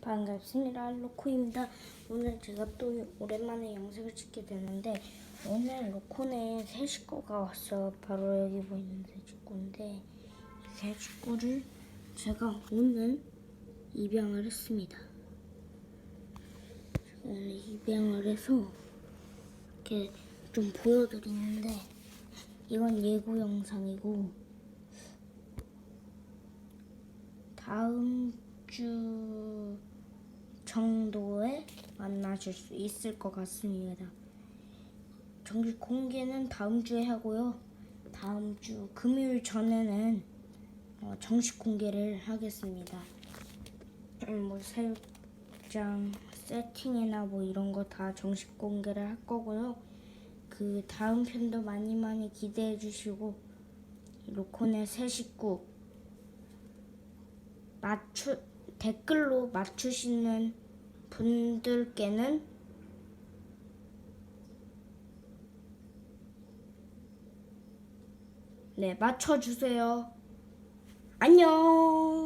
반갑습니다. 로코입니다. 오늘 제가 또 오랜만에 영상을 찍게 되는데 오늘 로코네 새 식구가 왔어요. 바로 여기 보이는 새 식구인데 이새 식구를 제가 오늘 입양을 했습니다. 오늘 입양을 해서 이렇게 좀 보여드리는데 이건 예고 영상이고 다음 주 정도에 만나실 수 있을 것 같습니다. 정식 공개는 다음 주에 하고요. 다음 주 금요일 전에는 어, 정식 공개를 하겠습니다. 음, 뭐 사육장 세팅이나 뭐 이런 거 다 정식 공개를 할 거고요. 그 다음 편도 많이 많이 기대해 주시고 로콘의 새 식구 맞추 댓글로 맞추시는 분들께는 네 맞춰주세요. 안녕.